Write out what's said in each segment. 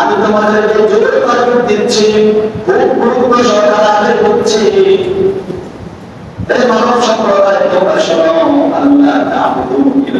আমি তোমাদেরকে জোর করে দিচ্ছি খুব গুরুত্ব সহকারে করছি এই মানব সম্প্রদায় তোমরা শোনো আল্লাহ তাআবুদু ইল্লা ইয়াহু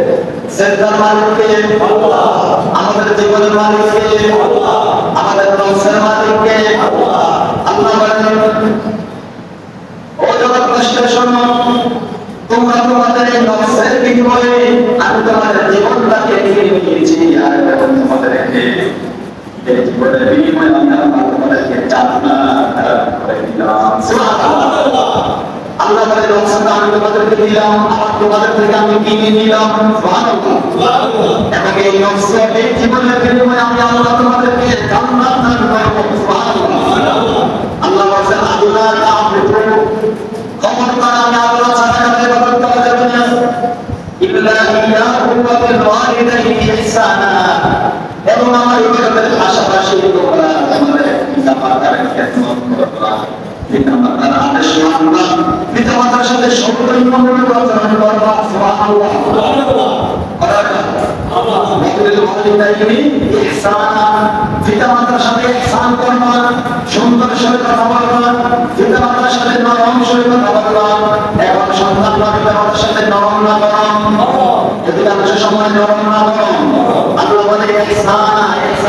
শ্রদ্ধার মালিককে, আমাদের জীবনের মালিককে আল্লাহ আমাদের বংশের মালিককে, আল্লাহ আল্লাহ বলেন, ও জগৎ কষ্টের শোনো তোমরা তোমাদের এই নকশের বিনিময়ে আমি তোমাদের জীবনটাকে নিয়ে নিয়েছি আর এখন তোমাদেরকে এই জীবনের বিনিময়ে আমি আল্লাহ তোমাদেরকে জান্নাত দান করে দিলাম। সুবহানাল্লাহ। আল্লাহ বলে নকশাটা আমি তোমাদেরকে দিলাম আর তোমাদের থেকে আমি কিনে নিলাম এই নকশা এই জীবনের বিনিময়ে আমি আল্লাহ তোমাদেরকে জান্নাত দান করব। আল্লাহ বলেন আল্লাহ তাআবুদু ক্ষমতা আমি আল্লাহ ছাড়া কাউকে ইবাদত করা যাবে না। ইল্লা ইয়াহু ওয়া বিল ওয়ালিদাইনি ইহসানা। এবং আমার ইবাদতের পাশাপাশি তোমরা তোমাদের পিতা মাতার খেদমত করবা পিতা মাতার আদেশ মানবা পিতা সাথে সৌন্দর্যমণ্ডিত আচরণ করবা সুবহানাল্লাহ করার ওয়াবিল ওয়ালিদাইনি ইহসানা পিতা মাতার সাথে ইহসান করবা সুন্দর সরে কথা বলবা পিতা মাতার সাথে নরম সরে কথা বলবা এবং সন্তান বা সাথে নরম না নরম আল্লাহ বলে, ইহসানা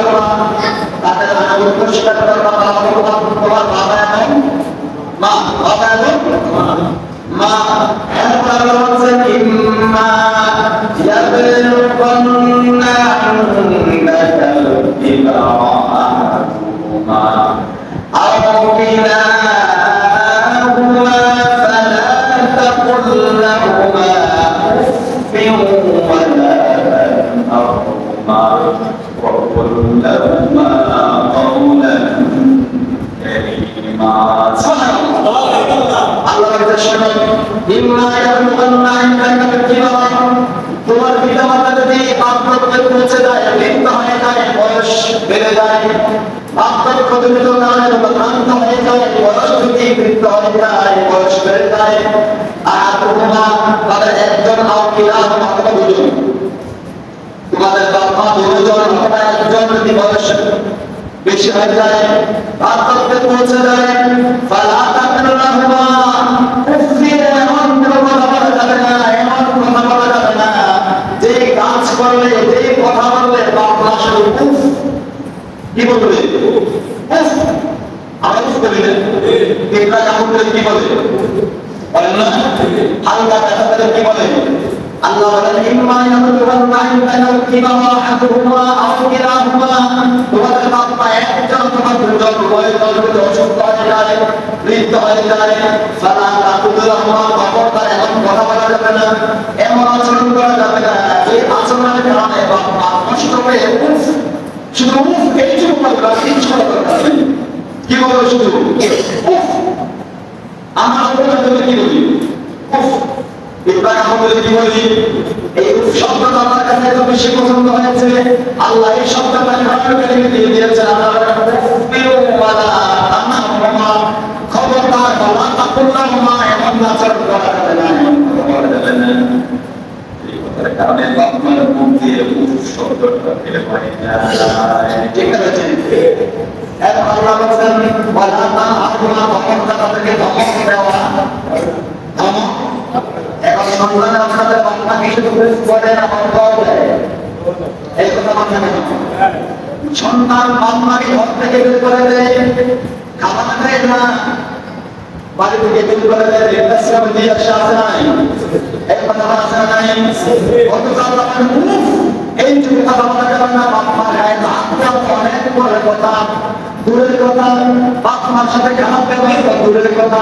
করবা তাদের আনুগত্য স্বীকার করবা তোমার তোমার বাবা এবং মা বাবা এবং মা এরপর আল্লাহ ইম্মা ইয়াবলুগান্না ইনদাকাল কিবারা আও কিলাহুমা তোমার পিতা মাতা যদি বার্ধক্যে পৌঁছে যায় বৃদ্ধ হয়ে যায় বয়স বেড়ে তোমাদের অথবা একজন যদি বয়স বেশি হয়ে যায় বার্ধক্যে পৌঁছে যায় ফালা তাকরাহুমা উফির এমন যে কাজ করলে যে কথা বললে কি বলবে কি বলে হালকা পেলে কি বলে? আল্লাহ বলেন ইম্মা ইয়াবলুগান্না ইনদাকাল কিবারা আহাদুহুমা আও কিলাহুমা তোমাদের বাপ মা একজন তোমার দুজন দল যদি অসুস্থ হয়ে যায় বৃদ্ধ হয়ে যায় ফালা তাকুল্লাহুমা খবরদার এমন কথা বলা? যাবে না এমন আচরণ করা যাবে না যে আচরণের কারণে বাপ কষ্ট পেয়ে উফ! শুধু আমরা কি বলি ইব্রাহিম আমাদের কি বলি এই শব্দটা আমার কাছে এত বেশি পছন্দ হয়েছে। আল্লাহ এই শব্দটা কোরআন কারিমে দিয়ে দিয়েছেন ওয়ালা খবরদার ওয়ালা এমন করা যাবে না। কারণে বাপমার মুখ দিয়ে উফ শব্দটা বের না ঠিক আছে। এখন আল্লাহ বলছেন ওয়ালা তানহারুমা তখন তাদেরকে ধমক দেওয়া। ধমক সন্তান আপনাদের না এই কথা বাপমাকে ঘর থেকে বের করে দেয় খাবার দেয় না, বাড়ি থেকে বের করে দেয় আসে নাই, এই কথা যুগে কথা বলা যাবে না মার গায়ে হাত দেওয়া অনেক দূরের কথা। দূরের কথা বাপ মার সাথে খারাপ ব্যবহার করা দূরের কথা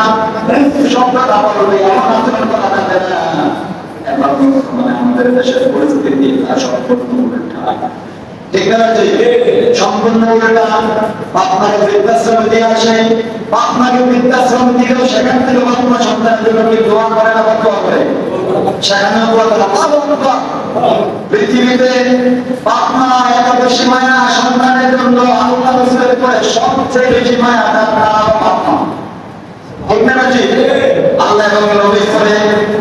শব্দটা বলবে এমন আচরণ করা যাবে না। বর্তমানে আমাদের দেশের পরিস্থিতি সম্পূর্ণ উল্টা। সেখান থেকে সন্তানের জন্য দোয়া করে না দোয়া করে?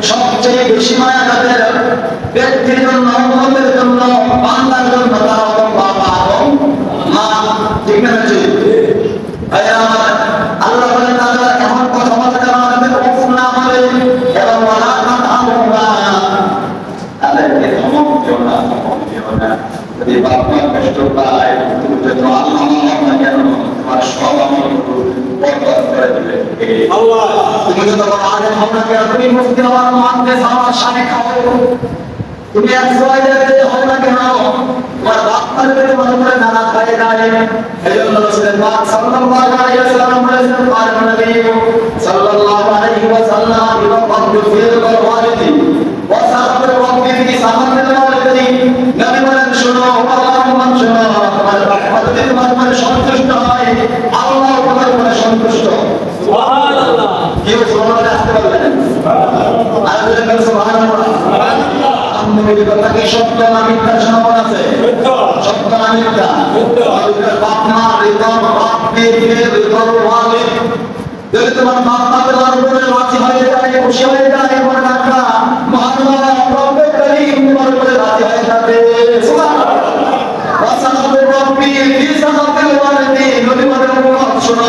সবচেয়ে বেশি মায়া তাদের ব্যক্তির জন্য বান্দার জন্য তারা হলো বাবা এবং মা ঠিক না ঠিক? ভাই আমার, আল্লাহ বলেন তারা এমন কথাবার্তা যেন আমাদের উফ না বলে এবং ওয়ালা তানহারুমা। তাদেরকে ধমক দিও না, ধমক দিও না। যদি বাপ মা কষ্ট পায়, তুমি যদি আল্লাহ আল্লাহ না কেন, তোমার সব আমলগুলো বরবাদ করে দিবে। তুমি তো তখন আগে ভাবনা কেন তুমি মুক্তি আমার মানতে আমার সামনে খাও তুমি এক সময় দেখতে হও না কেন তোমার বাপ্তার পেটে মনে করে নানা খাই যায় এই জন্য রসুলের পাক সাল্লাল্লাহু আলাইহি ওয়াসাল্লাম বলেছেন পাক সন্তুষ্ট হয় আল্লাহ সন্তুষ্ট। কেউ সুবহানাল্লাহ আসতে আর সুবহানাল্লাহ সত্য না মিথ্যা শোনাবার আছে? সত্য না মিথ্যা? বাপ মা রিদর বাপ পীর পীর রিদর ওয়ালিদ যদি তোমার বাপ মা তোমার উপরে রাজি হয়ে যায় খুশি হয়ে যায় মনে রাখবা মহান রব্বে করিম তোমার উপরে রাজি হয়ে যাবে। সুবহানাল্লাহ। ওয়াসানাতু রব্বি ফি সানাতিল ওয়ালিদি নবী বলেন মুহাম্মদ শোনো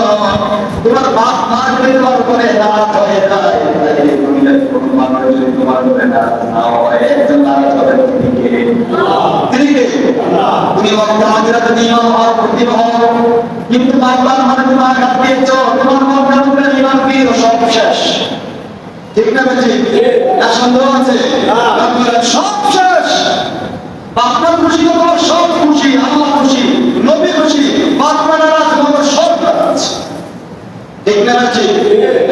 তোমার বাপ মা যদি তোমার উপরে নারাজ হয়ে যায় তাহলে দুনিয়ার কোনো মানুষ যদি তোমার উপরে নারাজ না হয় একজন নারাজ হবে তিনি কে? তিনি কে? তুমি মক্কা মদিনাতে ইমাম হও প্রতিভা হও কিন্তু বারবার মানে তুমি আঘাত দিয়েছ তোমার মদিনার ইমাম কি সব শেষ। ঠিক না বেশি না সন্দেহ আছে? সব শেষ। আপনার খুশি তোমার সব খুশি আল্লাহ খুশি নবী খুশি নারাজ ঠিক না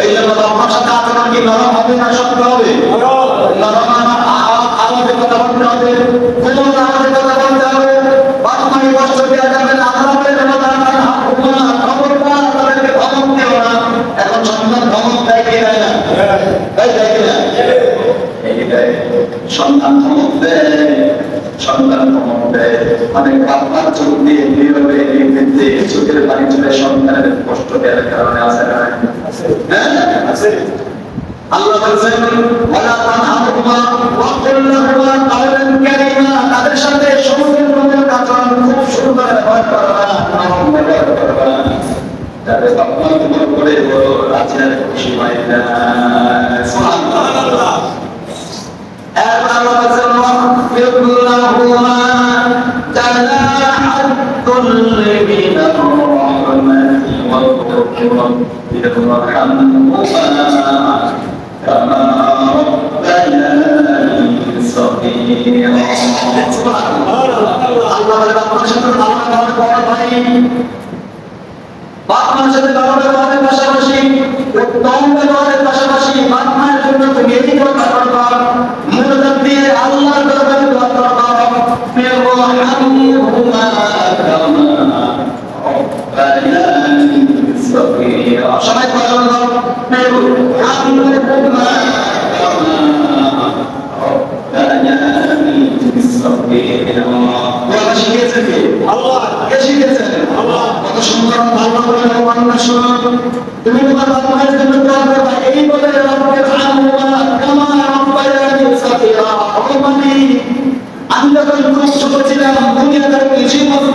এই জন্য আপনার সাথে আচরণ কি নরম হবে না শক্ত হবে নরম আমার আওয়াজে কথা বলতে হবে কোমল আওয়াজে কথা বলতে হবে বাপমাকে কষ্ট দেওয়া যাবে না আল্লাহ বলে দেবো তারা তার হাত উঠবো না খবরদার তাদেরকে ধমক দিও না এখন সন্তান ধমক দেয় কি দেয় না এই দেয় কি না এইটাই সন্তান ধমক দেয় সন্তান ধমক দেয় অনেক বাপমার চোখ দিয়ে নীরবে নির্বিন্দে চোখের পানি চলে সন্তানের কষ্ট দেওয়ার কারণে আছে না হ্যাঁ আছে আল্লাহ বলছেন ওয়ালা তানহারুমা ওয়া কুল লাহুমা কাওলান কারীমা তাদের সাথে সমস্ত রকমের আচরণ খুব সুন্দর ব্যবহার করবা নরম ব্যবহার করবা যাতে বাপমা তোমার উপরে বড় রাজার খুশি হয় না সুবহানাল্লাহ এরপর আল্লাহ বলছেন ওয়াগফির লাহুমা জানাহাতুল মিনার রাহমাতি ওয়ারহামহুমা কামা রাব্বায়ানি সগীরা আল্লাহ বলে আপনার সাথে ভালো ব্যবহার করা ভাই বাপ মার সাথে ভালো ব্যবহারের পাশাপাশি উত্তম ব্যবহারের পাশাপাশি বাপ মায়ের জন্য তুমি এই কথা করবা মনোযোগ দিয়ে আল্লাহর দরবারে দোয়া করবা ফিরহামহুমা কামা রাব্বায়ানি সগীরা সবাই কথা বলো ফিরহামহুমা কামা রাব্বায়ানি সগীরা বলা শিখিয়েছে কে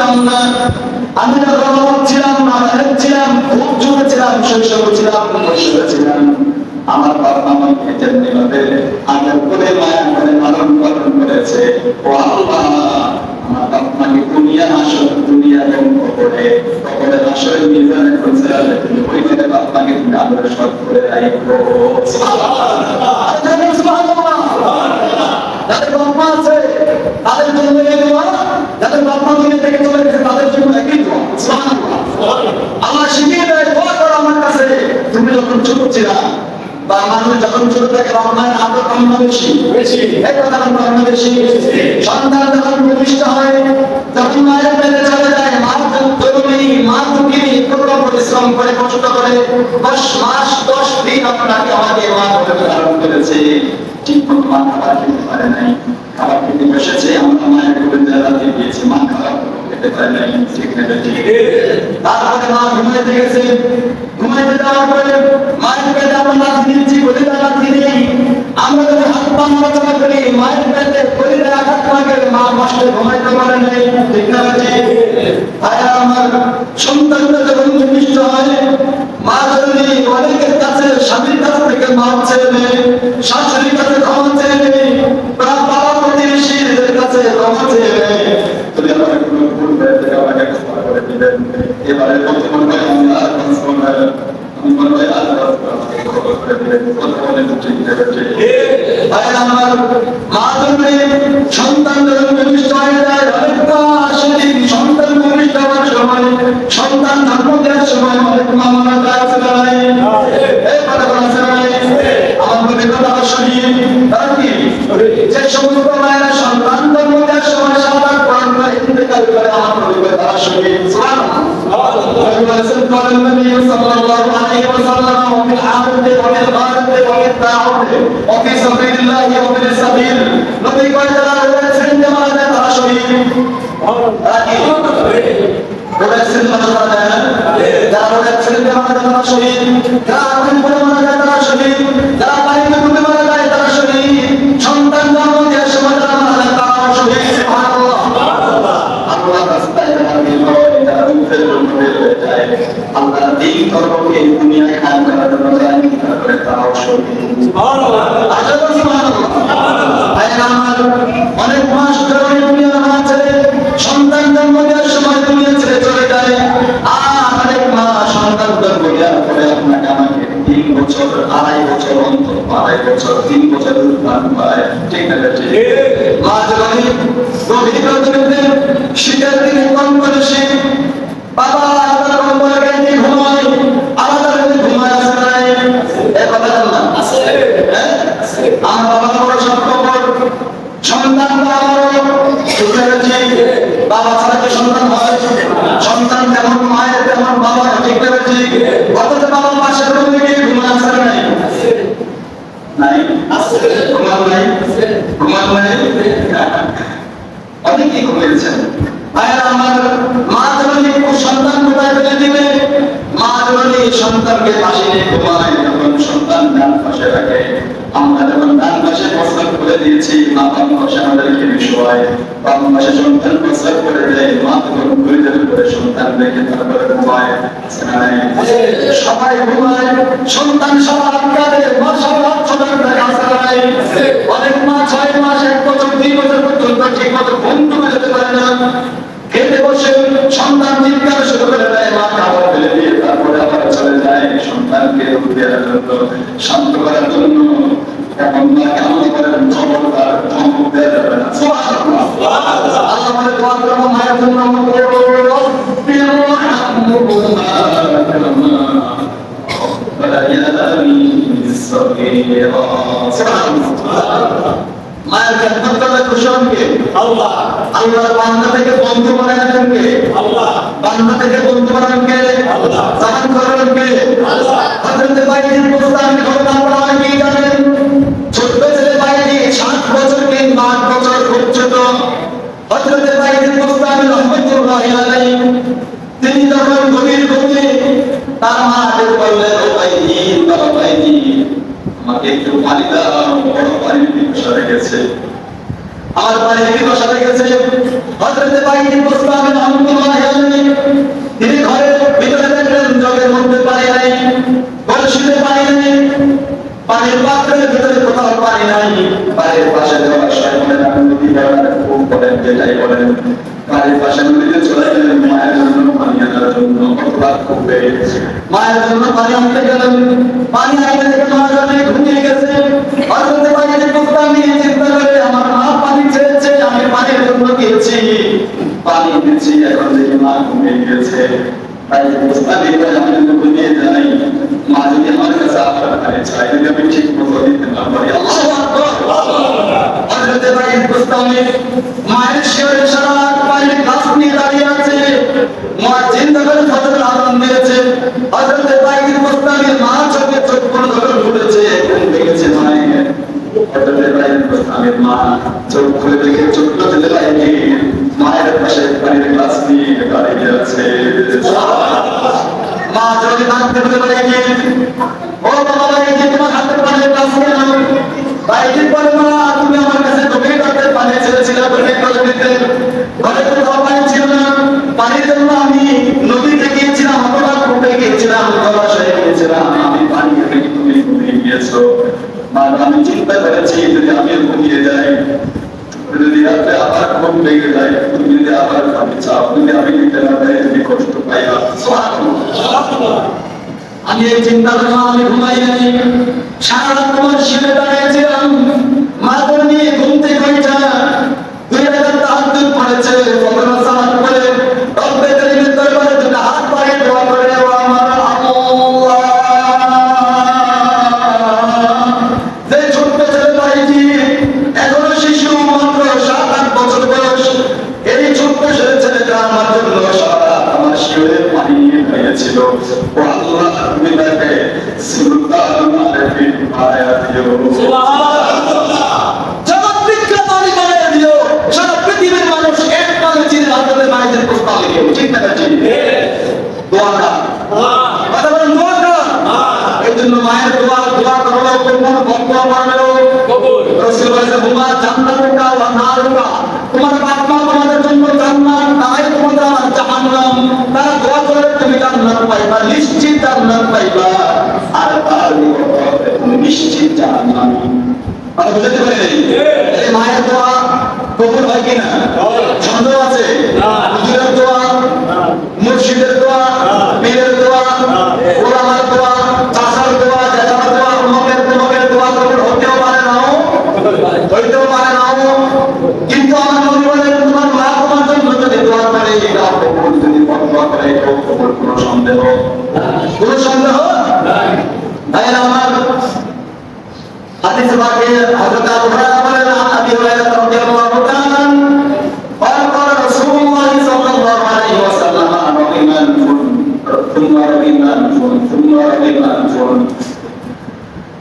আমি না। আমি ছিলাম নাবালক ছিলাম, খুব ছোট ছিলাম, শৈশব ছিলাম আমার বাবা আমাকে যেমনি আদর করে লালন পালন করেছে ও আল্লাহ আমার বাপমাকে দুনিয়া আসল দুনিয়া ধ্বংস করে কখনো আসল মিজানে খুঁজে ওই দিনে বাপমাকে তুমি আদর সৎ করে রাখো যাদের বাপমা আছে তাদের জন্য দোয়া যাদের বাপমা দুনিয়া থেকে চলে গেছে তাদের জন্য একই দোয়া আল্লাহ শিখিয়ে দেয় দোয়া করো আমার কাছে তুমি যখন ছোট ছিলা বা মানুষ যখন ছোট থাকে বাবা মায়ের আদর বেশি বেশি। এই কথা কম বেশি সন্তান যখন প্রতিষ্ঠা হয়, যখন মায়ের দশ মাস দশ দিন আপনাকে আমাকে মা করে ধারণ করেছে ঠিক মতো মা খাবার খেতে পারে নাই খাবার খেতে বসেছে আমরা মায়ের করে দেওয়া দিয়ে দিয়েছি মা খাবার খেতে পারে নাই ঠিক না ঠিক তারপরে মা ঘুমাইতে গেছে ঘুমাইতে যাওয়ার পরে মায়ের পেটে আমরা লাথি দিচ্ছি বলে লাথি নেই আমরা যদি হাত পা নড়াচড়া করি মায়ের পেটে শরীরে আঘাত লাগে মা কষ্টে ঘুমাইতে পারে নাই ঠিক না ঠিক ভাইয়া আমার সন্তানরা যখন ভূমিষ্ঠ হয় মা যদি অনেকের কাছে স্বামীর কাছ থেকে মাপ চেয়ে নেয় শাশুড়ির কাছে ক্ষমা চেয়ে নেয় বা বাবা প্রতিবেশীদের কাছে ক্ষমা চেয়ে নেয় যদি আমার কোনো ভুল হয়ে থাকে আমাকে ক্ষমা করে দিবেন এবারে বলতে মনে হয় আমি আর কাজ করব না। আমি মনে হয় আর কাজ করব না। আমাকে ক্ষমা করে দিবেন কথা বলে তো ঠিক আছে ঠিক ভাই আমার মা জন্মে সন্তান যখন ভূমিষ্ঠ হয়ে যায় অনেক মাস সেদিন সন্তান ভূমিষ্ঠ হওয়ার সময় সন্তান জন্ম দেওয়ার সময় অনেক মা মারা যায় আছে না নাই? এই কথা বলা আছে না নাই? আমার মনে কথা শরীর তারা কি যে সমস্ত মায়েরা সন্তান জন্ম দেওয়ার সময় সাঁতার প্রাণ ইন্তেকাল করে আমার পরিবার তারা শরীর قال النبي صلى الله عليه وسلم وفي الحافظ وفي الغارب وفي الداعون وفي سبيل الله وفي السبيل নবী কয় যারা রয়েছেন যে মারা যায় তারা শহীদ তারা কি মারা যায় যারা রয়েছেন যে মারা যায় তারা শহীদ। যারা আগুন পড়ে মারা যায় তারা শহীদ। যারা পানিতে ডুবে মারা যায় তারা শহীদ। সন্তান জন্ম দেওয়ার সময় যারা মারা যায় তারাও শহীদ। আল্লাহ দিন ধর্মকে দুনিয়ায় কায়েম করার জন্য যারা ইচ্ছা করে তারাও শহীদ। আসলে সুবহানাল্লাহ। ভাইয়েরা আমার, অনেক মাস ধরে দুনিয়ার মাঝে সন্তান জন্ম দেওয়ার সময় দুনিয়া ছেড়ে চলে যায় আর অনেক মাস সন্তান জন্ম দেওয়ার পরে আপনাকে আমাকে তিন বছর আড়াই বছর অন্তর আড়াই বছর তিন বছর উদ্ধার পায় ঠিক না ঠিক মাঝ বাড়ি গভীর রজনীতে শীতের দিনে কম করে শীত বাবা আলাদা কম্বলে গাইতে ঘুমায় আলাদা করে ঘুমায় আসে নাই এ কথা জান না হ্যাঁ? আমার বাবা বড় স্বার্থপর সন্তান তো আমারও ঠিক আছে বাবা ছাড়া কি সন্তান হয় সন্তান যেমন মায়ের তেমন বাবা ঠিক আছে অথচ বাবা পাশে রুমে গিয়ে ঘুমায় আসে নাই নাই ঘুমাও নাই ঘুমাও নাই অনেকেই ঘুমিয়েছেন ভাইয়েরা আমার মা জননী সন্তান কোথায় ফেলে দিবে মা জননী সন্তানকে পাশে নিয়ে ঘুমায় যখন সন্তান ডান পাশে রাখে আমরা যখন ডান পাশে প্রস্তাব করে দিয়েছি মা বাম পাশে আমাদেরকে শোয়ায় বাম পাশে সন্তান প্রস্তাব করে দেয় মা তখন করে রেখে তারপরে ঘুমায়? সবাই ঘুমায় সন্তান সবার আটকালে মা সবার দেখা আছে অনেক মা ছয় মাস এক বছর দুই বছর পর্যন্ত ঠিক মতো ঘুম টুকে যেতে পারে না খেতে বসে সন্তান চিৎকার শুরু করে দেয় মা খাবার ফেলে দিয়ে তারপরে আবার চলে যায় সন্তানকে শান্ত করার জন্য এখন মাকে আল্লাহ করেন মায়ের খেদমত করলে খুশনকে আল্লাহ আল্লাহর বান্দা থেকে বন্ধু বানাবেন কে আল্লাহ বান্দা থেকে বন্ধু বানাবেন কে আল্লাহ। কে আল্লাহ। হযরত বাইজিদ মুস্তামি ঘটনা আপনারা কি জানেন ছোট্ট ছেলে বাইজিদ সাত বছর কিংবা আট বছর খুব ছোট হযরত বাইজিদ মুস্তামি রহমতুল্লাহি আলাইহি তিনি যখন গভীর ঘুমে তার মাকে বললেন ও বাইজিদ বাবা বাইজিদ আমাকে একটু পানি দাও বড় পানি পিপাসা লেগেছে আমার বাড়ি কি দশা লেগেছে হজরতে বাইরে মুসলামের রহমতুল্লাহ আলাইহি তিনি ঘরের ভিতরে দেখলেন জগের মধ্যে পানি নাই কলসিতে পানি নেই পানির পাত্রের ভিতরে কোথাও পানি নাই বাড়ির পাশে যাওয়ার সময় বলেন আপনি নদী বলেন খুব বলেন যেটাই বলেন বাড়ির পাশে নদীতে চলে গেলেন মায়ের জন্য পানি আনার জন্য অপরাধ করবে মায়ের জন্য পানি আনতে গেলেন পানি আনতে থেকে মা জানে ঘুমিয়ে গেছে হজরতে বাইরে মুসলাম নিয়ে চিন্তা করে আমার মা পানি চেয়েছে আমি পানির জন্য গিয়েছি পানি দেখি মা ঘুমিয়ে গেছে তাই মুসলাম দিয়ে আমি যদি ঘুমিয়ে যাই মা যদি আমার কাছে আপনার পানি চাই যদি আমি ঠিক মতো দিতে না পারি। হযরতে মায়ের শিওরে সারা পানির গ্লাস নিয়ে দাঁড়িয়ে আছে। মা চিন্তা করে ফজরের আজান দিয়েছে। হযরতে বাইরে মুসলামের মা চোখে চোখ করে ধরে উঠেছে ঘুম ভেঙেছে মায়ের। হযরতে বাইরে মুসলামের মা চোখ খুলে দেখে চোখ যদি ডাকতে বলে ও বাবা বাইরে তোমার হাতে পানির গ্লাস কেন বাইরে বলে মা, তুমি আমার কাছে ঢুকে ডাকতে পানি ছেড়েছিলে বলে করে দিতে। ঘরে তো খাওয়া পানি ছিল না। পানির জন্য আমি নদীতে গিয়েছিলাম অথবা কূপে গিয়েছিলাম, জলাশয়ে গিয়েছিলাম। আমি পানি তুমি ঘুমিয়ে গিয়েছো। মা, আমি চিন্তা করেছি, যদি আমি ঘুমিয়ে যাই এই চিন্তা করে আমি ঘুমাই নাই। সারা রাত তোমার শিবে এই জন্য মায়ের দোয়া দোয়া করো কোন ভক্ত পারবে রসুল বলেছে হুমা জান্নাতুকা ওয়া নারুকা। তোমার বাপ মা তোমাদের জন্য জান্নাত তাই তোমাদের আমার জাহান্নাম। তারা দোয়া করলে তুমি জান্নাত পাইবা নিশ্চিত জান্নাত পাইবা। আর তার নিশ্চিত জাহান্নাম। কথা বুঝতে পারে? এই মায়ের দোয়া কবুল হয় কিনা? সন্দেহ আছে? হুজুরের দোয়া মুর্শিদের দোয়া পীরের দোয়া ওলামার দোয়া চাষার দোয়া জ্যাঠার দোয়া অমকের তমকের দোয়া কবুল হতেও পারে নাও হইতেও পারে নাও কিন্তু আমার নবী বলেন তোমার মা তোমার জন্য যদি দোয়া করে এটা কবুল যদি ফতোয়া করে এটাও কবুল কোনো সন্দেহ কোনো সন্দেহ ভাইয়েরা আমার হাদিস বাকি হযরত আবু হুরায়রা বলেন আবি হুরায়রা রাদিয়াল্লাহু তাআলা قال قال رسول الله صلى الله عليه وسلم رغم أنف ثم رغم أنف ثم رغم أنف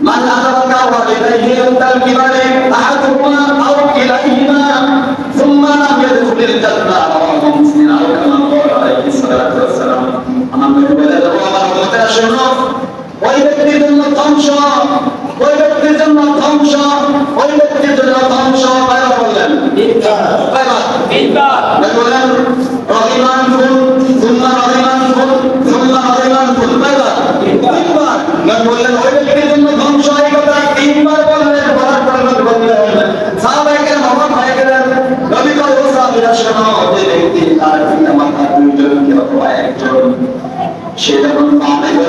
من أدرك والديه عند الكبر أحدهما ধ্বংস ওই ব্যক্তির জন্য ধ্বংস ওই ব্যক্তির জন্য ধ্বংস বললেন। বললেন কয়বার নবী বলেন রহিমান ফুল সুন্নাহ রহিমান ফুল সুন্নাহ রহিমান ফুল কয়বার তিনবার নবী বললেন ওই ব্যক্তির জন্য ধ্বংস এই কথা তিনবার বললেন বলার পর নবী বললেন সাহাবায়ে কেরাম অবাক হয়ে গেলেন নবী কয় ও সাহাবীরা শোনো যে ব্যক্তি তার পিতা মাতা দুইজনকে অথবা একজন সে যখন পাপে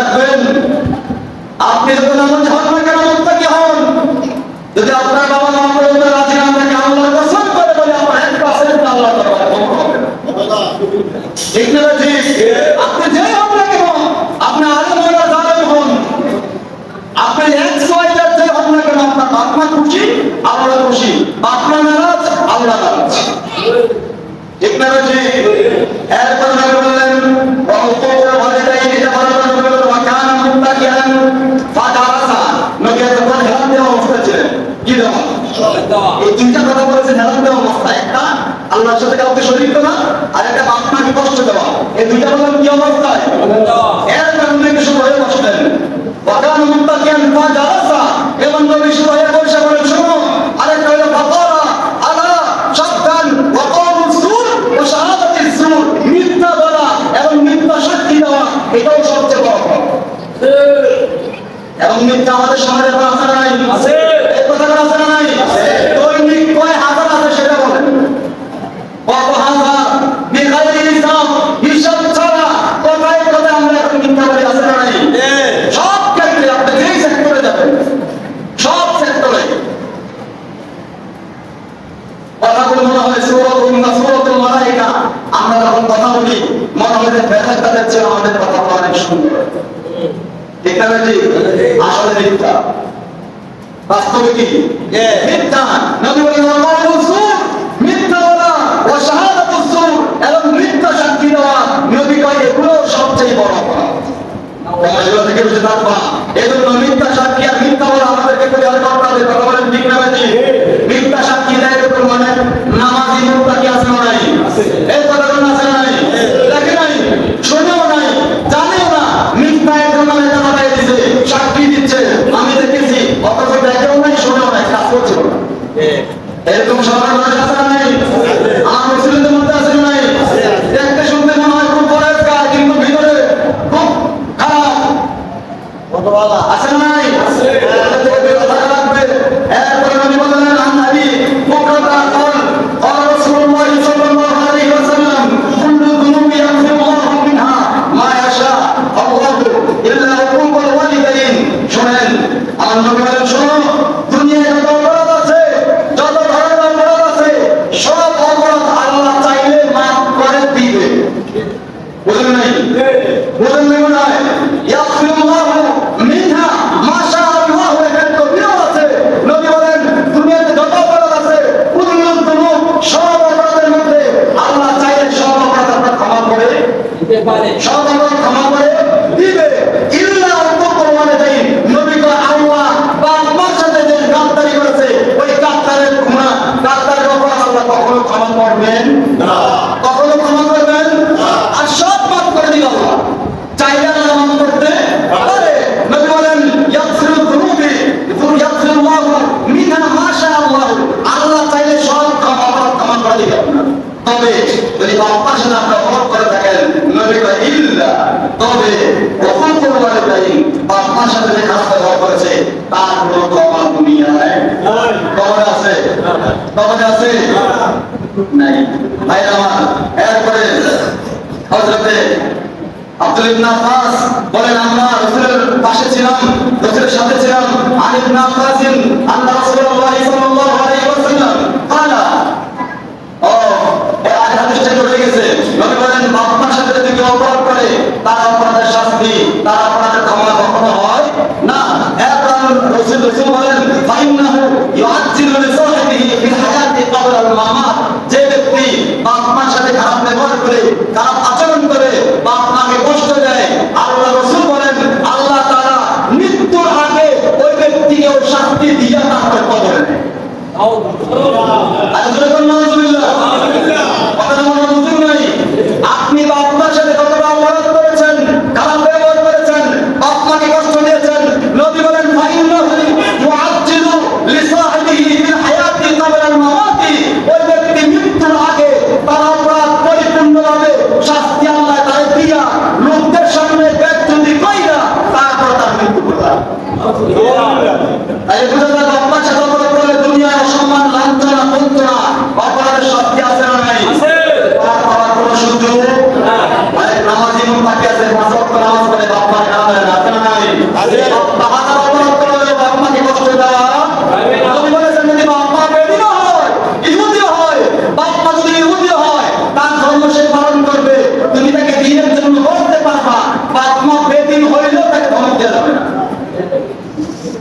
রাখবেন আপনি যখন নামাজ হন না কেন মুক্তি হন? যদি আপনার বাবা নাম বলতে রাজি না থাকে আল্লাহর কসম করে বলে, আমার এক পার্সেন্ট আল্লাহ ঠিক না ঠিক? আপনি যে হন না কেন, আপনি আরও মহিলা জালেম হন। আপনি এক সয়দার যে হন না কেন, আপনার বাপমা খুশি, আল্লাহ খুশি। বাপমা নারাজ, আল্লাহ নারাজ। ঠিক না ঠিক? এরপর এই দুইটা বললাম কি অবস্থা থাকবা তার দুনিয়া হ্যাঁ? হ্যাঁ। হ্যাঁ। নাই কবর আছে? কবর আছে? নাই। ভাই আমার এরপরে হজরতে আব্দুল ইবনে আব্বাস বলেন আমরা রাসূলের পাশে ছিলাম রাসূলের সাথে ছিলাম আলী ইবনে এরপর রসুল রসুল বলেন ফাইন্নাহু ইউআজ্জিলু লিসাহিবিহি ফিল হায়াতি ক্বাবলা আল মামাত। যে ব্যক্তি বাপ মার সাথে খারাপ ব্যবহার করে খারাপ আচরণ করে বাপ মাকে কষ্ট দেয় আল্লাহ রসুল বলেন আল্লাহ তাআলা মৃত্যুর আগে ওই ব্যক্তিকে ওই শাস্তি দিয়া তারপরে কবরে নেয়। জোরে বলুন নাউজুবিল্লাহ কথাটা মনে বুঝুন নাই আপনি বাপ মার সাথে কতটা অপরাধ করেছেন খারাপ ব্যবহার করেছেন বাপ মাকে কষ্ট দিয়েছেন নবী বলেন ফাইন্নাহু মুআজ্জিলু লিসাহিবিহি ফিল হায়াতি ক্বাবলা আল মামাতি ওই ব্যক্তি মৃত্যুর আগে তার অপরাধ পরিপূর্ণভাবে শাস্তি আল্লাহ তার দিয়া লোকদের সামনে ব্যক্তি কইরা তারপর তার মৃত্যু ঘটায় তাই বুঝা যায় বাপ মার সাথে অপরাধ করলে দুনিয়ায় অসম্মান লাঞ্ছনা বঞ্চনা অপরাধের শাস্তি আছে না নাই পার পাওয়ার কোনো সুযোগ অনেক নামাজি মুত্তাকি আছে পাঁচ ওয়াক্ত নামাজ পড়ে বাপ মার খারাপ হয় না আছে না নাই বাপ হাজার অপরাধ করলে বাপ মাকে কষ্ট দেওয়া নবী বলেছেন যদি বাপ মা বেদিনও হয় ইহুদিও হয় বাপ মা যদি ইহুদিও হয় তার ধর্ম সে পালন করবে তুমি তাকে দিনের জন্য বলতে পারবা বাপ মা বেদিন হইলেও তাকে ধমক দেওয়া যাবে না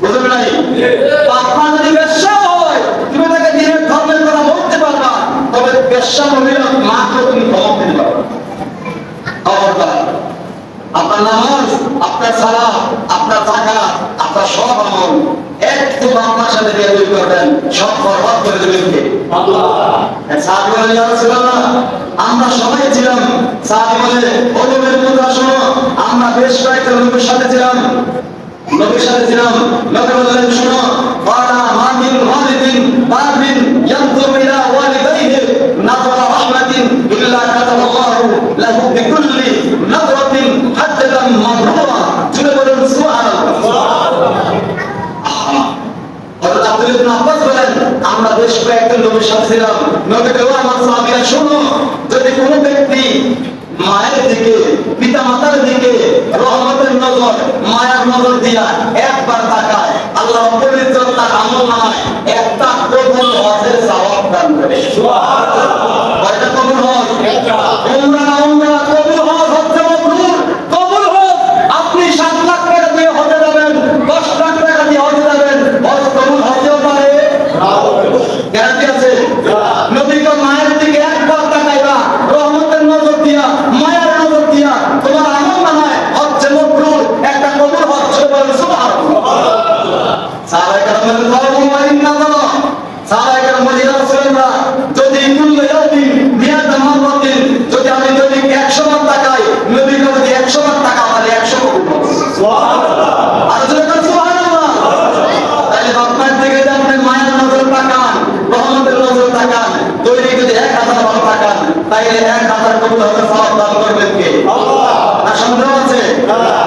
বুঝবে নাই বাপমা যদি বেশ্যা হয় তুমি তাকে দিনের ধর্মের কথা বলতে পারবা তবে বেশ্যা মহিলা মাকে তুমি ধমক দিতে পারবা খবরদার আপনার নামাজ আপনার সালা আপনার টাকা আপনার সব আমল একটু বাপমার সাথে দিয়ে তৈরি করবেন সব বরবাদ করে দেবেন সাহাবি রাসূলুল্লাহ আমরা সবাই ছিলাম। সাহাবি বলে ওদের মুদ্রা শোনো আমরা বেশ কয়েকটা লোকের সাথে ছিলাম। নবীর সাথে ছিলাম। নবী বললেন শোনো ওয়ালা মামিন ওয়ালিদিন বারবিন ইয়ানজুরু ইলা ওয়ালিদাইহি নাযরা রাহমাতিন ইল্লা কাতাবাল্লাহু লাহু বিকুল্লি নাযরাতিন হাজ্জাতান মাবরুরা জুড়ে বলুন সুবহানাল্লাহ হযরত আব্দুল ইবনে আব্বাস বলেন আমরা বেশ কয়েকজন নবীর সাথে ছিলাম। নবী বলে আমার সাহাবীরা শোনো যদি কোনো ব্যক্তি মায়ের দিকে পিতা মাতার দিকে রহমতের নজর মায়ার নজর দিয়া একবার তাকায় আল্লাহ রব্বুল ইজ্জত তার আমল নামায় একটা কবুল হজের সওয়াব দান করে। কয়টা কবুল হজ? উমরা না উমরা কবুল হজ হচ্ছে মকবুল কবুল হজ আপনি 7 লাখ টাকা দিয়ে হজে যাবেন 10 লাখ টাকা দিয়ে হজে যাবেন হজ কবুল হতেও পারে গ্যারান্টি আছে নবীকে মায়ের দিকে একবার তাকাইবা রহমতের নজর দিয়া মায়ের নজর দিয়া তোমার আমল নামায় হচ্ছে মকবুল একটা কবুল হচ্ছে বলে সুবহানাল্লাহ সাহাবায়ে কেরাম বলেন তাওবা ওয়া ইন্না দাল্লাহ সাহাবায়ে কেরাম বলেন ইয়া রাসূলুল্লাহ যদি কুল্লু ইয়াউমিন মিয়াত মাররাতিন যদি আমি যদি 100 বার তাকাই নবীকে যদি 100 বার তাকা তাহলে 100 কবুল হবে সুবহানাল্লাহ আর যদি বলেন সুবহানাল্লাহ তাহলে বাপমার দিকে যদি আপনি মায়ের নজর তাকান রহমতের নজর তাকান তৈরি যদি 1000 বার তাকান তাইলে 1000 কবুল হবে সওয়াব দান করবেন কে আল্লাহ আর সন্দেহ আছে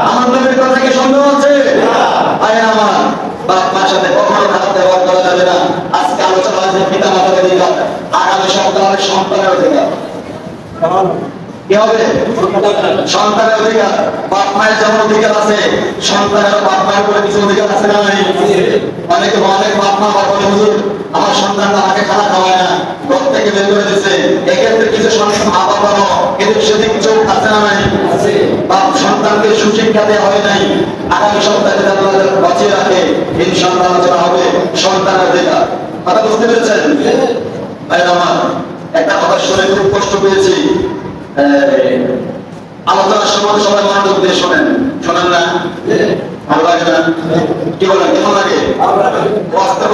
আমার নবীর কথা কি সন্দেহ আছে? ভাই আমার। বাপ মার সাথে কখনো খারাপ ব্যবহার করা যাবে না। আজকে আলোচনা অধিকার আগামী সপ্তাহের সন্তানের কি হবে? সন্তানের অধিকার বাপ মায়ের যেমন অধিকার আছে সন্তানের বাপ মায়ের উপরে কিছু অধিকার আছে না নাই? অনেকে অনেক বাপ মা বাবা হুজুর আমার সন্তানটা আমাকে খানা খাওয়ায় না। ঘর থেকে বের করে দিচ্ছে এক্ষেত্রে কিছু সন্তান মা বাবারও কিন্তু সেদিক চোখ আছে না নাই? বাপ সন্তানকে সুশিক্ষা দেওয়া হয় নাই। আগামী সপ্তাহে বাঁচিয়ে রাখে ইনশাআল্লাহ আলোচনা হবে সন্তানের অধিকার। কথা বুঝতে পেরেছেন? ভাই আমার একটা কথা শুনে খুব কষ্ট পেয়েছি। আলোচনার সময় সবাই মনোযোগ দিয়ে শোনেন। শোনেন না? ভালো লাগে না? কি বলেন? কেমন লাগে? বাস্তব